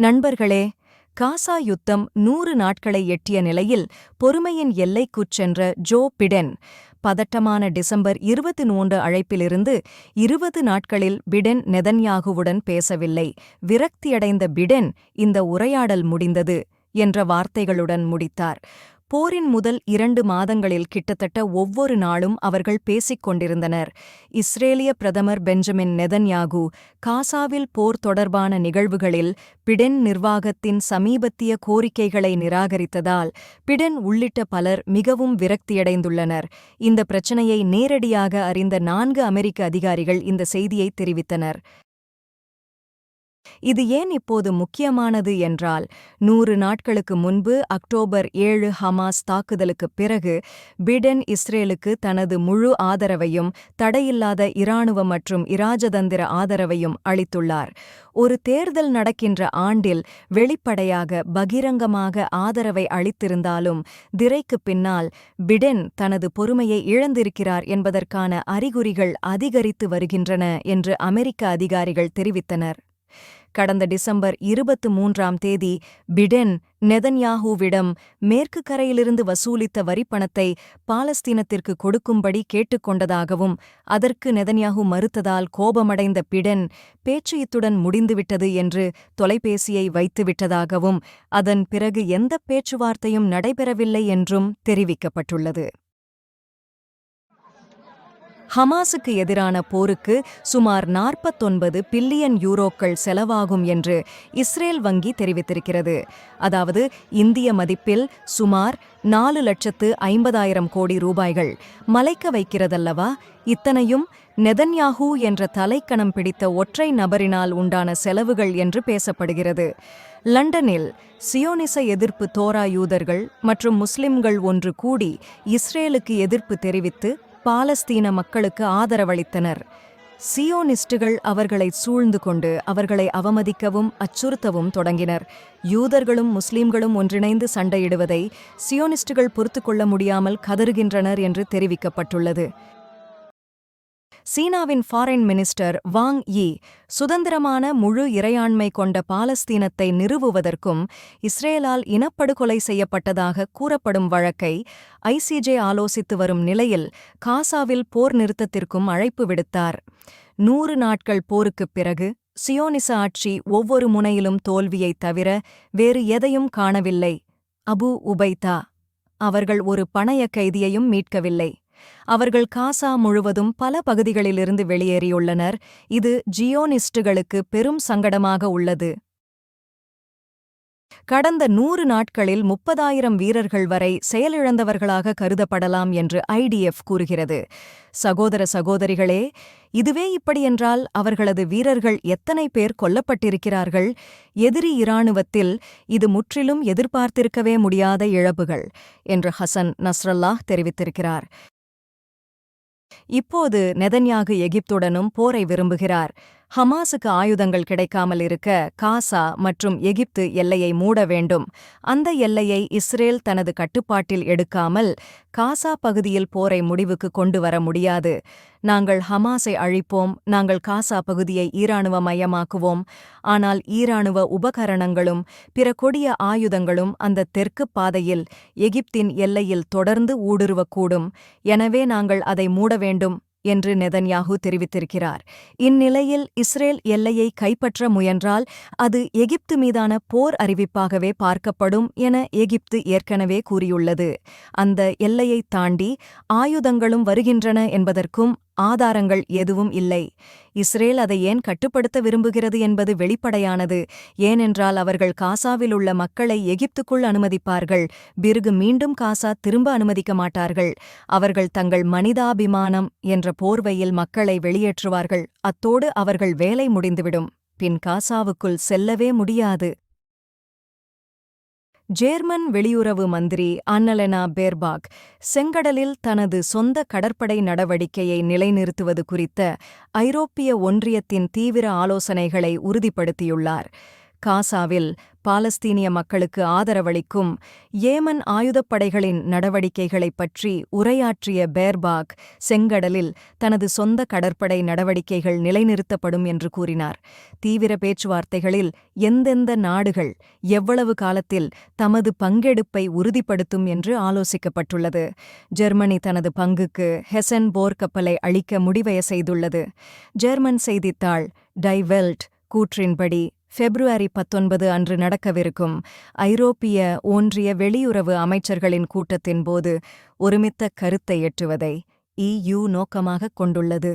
நண்பர்களே காசா யுத்தம் நூறு நாட்களை எட்டிய நிலையில் பொறுமையின் எல்லைக்குச் சென்ற ஜோ பிடென். பதட்டமான டிசம்பர் இருபத்தி மூன்று அழைப்பிலிருந்து இருபது நாட்களில் பிடென் நெதன்யாகுவுடன் பேசவில்லை. விரக்தியடைந்த பிடென் இந்த உரையாடல் முடிந்தது என்ற வார்த்தைகளுடன் முடித்தார். போரின் முதல் இரண்டு மாதங்களில் கிட்டத்தட்ட ஒவ்வொரு நாளும் அவர்கள் பேசிக் கொண்டிருந்தனர். இஸ்ரேலிய பிரதமர் பெஞ்சமின் நெதன்யாகு காசாவில் போர் தொடர்பான நிகழ்வுகளில் பிடென் நிர்வாகத்தின் சமீபத்திய கோரிக்கைகளை நிராகரித்ததால் பிடென் உள்ளிட்ட பலர் மிகவும் விரக்தியடைந்துள்ளனர். இந்த பிரச்சினையை நேரடியாக அறிந்த நான்கு அமெரிக்க அதிகாரிகள் இந்த செய்தியை தெரிவித்தனர். இது ஏன் இப்போது முக்கியமானது என்றால் நூறு நாட்களுக்கு முன்பு அக்டோபர் ஏழு ஹமாஸ் தாக்குதலுக்குப் பிறகு பிடென் இஸ்ரேலுக்கு தனது முழு ஆதரவையும் தடையில்லாத இராணுவ மற்றும் இராஜதந்திர ஆதரவையும் அளித்துள்ளார். ஒரு தேர்தல் நடக்கின்ற ஆண்டில் வெளிப்படையாக பகிரங்கமாக ஆதரவை அளித்திருந்தாலும் திரைக்குப் பின்னால் பிடென் தனது பொறுமையை இழந்திருக்கிறார் என்பதற்கான அறிகுறிகள் அதிகரித்து வருகின்றன என்று அமெரிக்க அதிகாரிகள் தெரிவித்தனர். கடந்த டிசம்பர் இருபத்து மூன்றாம் தேதி பிடென் நெதன்யாஹூவிடம் மேற்கு கரையிலிருந்து வசூலித்த வரிப்பணத்தை பாலஸ்தீனத்திற்கு கொடுக்கும்படி கேட்டுக்கொண்டதாகவும் அதற்கு நெதன்யாஹூ மறுத்ததால் கோபமடைந்த பிடென் பேச்சு இத்துடன் முடிந்துவிட்டது என்று தொலைபேசியை வைத்துவிட்டதாகவும் அதன் பிறகு எந்தப் பேச்சுவார்த்தையும் நடைபெறவில்லை என்றும் தெரிவிக்கப்பட்டுள்ளது. ஹமாஸுக்கு எதிரான போருக்கு சுமார் நாற்பத்தொன்பது பில்லியன் யூரோக்கள் செலவாகும் என்று இஸ்ரேல் வங்கி தெரிவித்திருக்கிறது. அதாவது இந்திய மதிப்பில் சுமார் நாலு லட்சத்து ஐம்பதாயிரம் கோடி ரூபாய்கள். மலைக்க வைக்கிறதல்லவா? இத்தனையும் நெதன்யாஹூ என்ற தலைக்கணம் பிடித்த ஒற்றை நபரினால் உண்டான செலவுகள் என்று பேசப்படுகிறது. லண்டனில் சியோனிச எதிர்ப்பு தோரா யூதர்கள் மற்றும் முஸ்லிம்கள் ஒன்று கூடி இஸ்ரேலுக்கு எதிர்ப்பு தெரிவித்து பாலஸ்தீன மக்களுக்கு ஆதரவளித்தனர். சியோனிஸ்டுகள் அவர்களை சூழ்ந்து கொண்டு அவர்களை அவமதிக்கவும் அச்சுறுத்தவும் தொடங்கினர். யூதர்களும் முஸ்லிம்களும் ஒன்றிணைந்து சண்டையிடுவதை சியோனிஸ்டுகள் பொறுத்துக்கொள்ள முடியாமல் கதறுகின்றனர் என்று தெரிவிக்கப்பட்டுள்ளது. சீனாவின் ஃபாரின் மினிஸ்டர் வாங் யி சுதந்திரமான முழு இறையாண்மை கொண்ட பாலஸ்தீனத்தை நிறுவுவதற்கும் இஸ்ரேலால் இனப்படுகொலை செய்யப்பட்டதாக கூறப்படும் வழக்கை ஐசிஜே ஆலோசித்து வரும் நிலையில் காசாவில் போர் நிறுத்தத்திற்கும் அழைப்பு விடுத்தார். நூறு நாட்கள் போருக்குப் பிறகு சியோனிச ஆட்சி ஒவ்வொரு முனையிலும் தோல்வியைத் தவிர வேறு எதையும் காணவில்லை. அபு உபைதா அவர்கள் ஒரு பணய கைதியையும் மீட்கவில்லை. அவர்கள் காசா முழுவதும் பல பகுதிகளிலிருந்து வெளியேறியுள்ளனர். இது ஜியோனிஸ்டுகளுக்கு பெரும் சங்கடமாக உள்ளது. கடந்த நூறு நாட்களில் முப்பதாயிரம் வீரர்கள் வரை செயலிழந்தவர்களாக கருதப்படலாம் என்று ஐடிஎஃப் கூறுகிறது. சகோதர சகோதரிகளே இதுவே இப்படியென்றால் அவர்களது வீரர்கள் எத்தனை பேர் கொல்லப்பட்டிருக்கிறார்கள்? எதிரி இராணுவத்தில் இது முற்றிலும் எதிர்பார்த்திருக்கவே முடியாத இழப்புகள் என்று ஹசன் நஸ்ரல்லாஹ் தெரிவித்திருக்கிறார். இப்போது நெதன்யாகு எகிப்துடனும் போரை விரும்புகிறார். ஹமாஸுக்கு ஆயுதங்கள் கிடைக்காமல் இருக்க காசா மற்றும் எகிப்து எல்லையை மூட வேண்டும். அந்த எல்லையை இஸ்ரேல் தனது கட்டுப்பாட்டில் எடுக்காமல் காசா பகுதியில் போரை முடிவுக்கு கொண்டு வர முடியாது. நாங்கள் ஹமாஸை அழிப்போம் நாங்கள் காசா பகுதியை ஈராணுவ மயமாக்குவோம். ஆனால் ஈராணுவ உபகரணங்களும் பிற கொடிய ஆயுதங்களும் அந்த தெற்கு பாதையில் எகிப்தின் எல்லையில் தொடர்ந்து ஊடுருவக்கூடும். எனவே நாங்கள் அதை மூட வேண்டும். என்று நெதன்யாகு தெரிவித்திருக்கிறார். இந்நிலையில் இஸ்ரேல் எல்லையை கைப்பற்ற முயன்றால் அது எகிப்து மீதான போர் அறிவிப்பாகவே பார்க்கப்படும் என எகிப்து ஏற்கனவே கூறியுள்ளது. அந்த எல்லையைத் தாண்டி ஆயுதங்களும் வருகின்றன என்பதற்கும் ஆதாரங்கள் எதுவும் இல்லை. இஸ்ரேல் அதை ஏன் கட்டுப்படுத்த விரும்புகிறது என்பது வெளிப்படையானது. ஏனென்றால் அவர்கள் காசாவில் உள்ள மக்களை எகிப்துக்குள் அனுமதிப்பார்கள். பிறகு மீண்டும் காசா திரும்ப அனுமதிக்க மாட்டார்கள். அவர்கள் தங்கள் மனிதாபிமானம் என்ற போர்வையில் மக்களை வெளியேற்றுவார்கள். அத்தோடு அவர்கள் வேலை முடிந்துவிடும். பின் காசாவுக்குள் செல்லவே முடியாது. ஜேர்மன் வெளியுறவு மந்திரி அன்னலெனா பேர்பாக் செங்கடலில் தனது சொந்த கடற்படை நடவடிக்கையை நிலைநிறுத்துவது குறித்த ஐரோப்பிய ஒன்றியத்தின் தீவிர ஆலோசனைகளை உறுதிப்படுத்தியுள்ளார். காசாவில் பாலஸ்தீனிய மக்களுக்கு ஆதரவளிக்கும் ஏமன் ஆயுதப்படைகளின் நடவடிக்கைகளைப் பற்றி உரையாற்றிய பேர்பாக் செங்கடலில் தனது சொந்த கடற்படை நடவடிக்கைகள் நிலைநிறுத்தப்படும் என்று கூறினார். தீவிர பேச்சுவார்த்தைகளில் எந்தெந்த நாடுகள் எவ்வளவு காலத்தில் தமது பங்கெடுப்பை உறுதிப்படுத்தும் என்று ஆலோசிக்கப்பட்டுள்ளது. ஜெர்மனி தனது பங்குக்கு ஹெசன் போர் கப்பலை அளிக்க முடிவய செய்துள்ளது. ஜெர்மன் செய்தித்தாள் டைவெல்ட் கூற்றின்படி பிப்ரவரி பத்தொன்பது அன்று நடக்கவிருக்கும் ஐரோப்பிய ஒன்றிய வெளியுறவு அமைச்சர்களின் கூட்டத்தின் போது ஒருமித்த கருத்தை எட்டுவதை இயு நோக்கமாகக் கொண்டுள்ளது.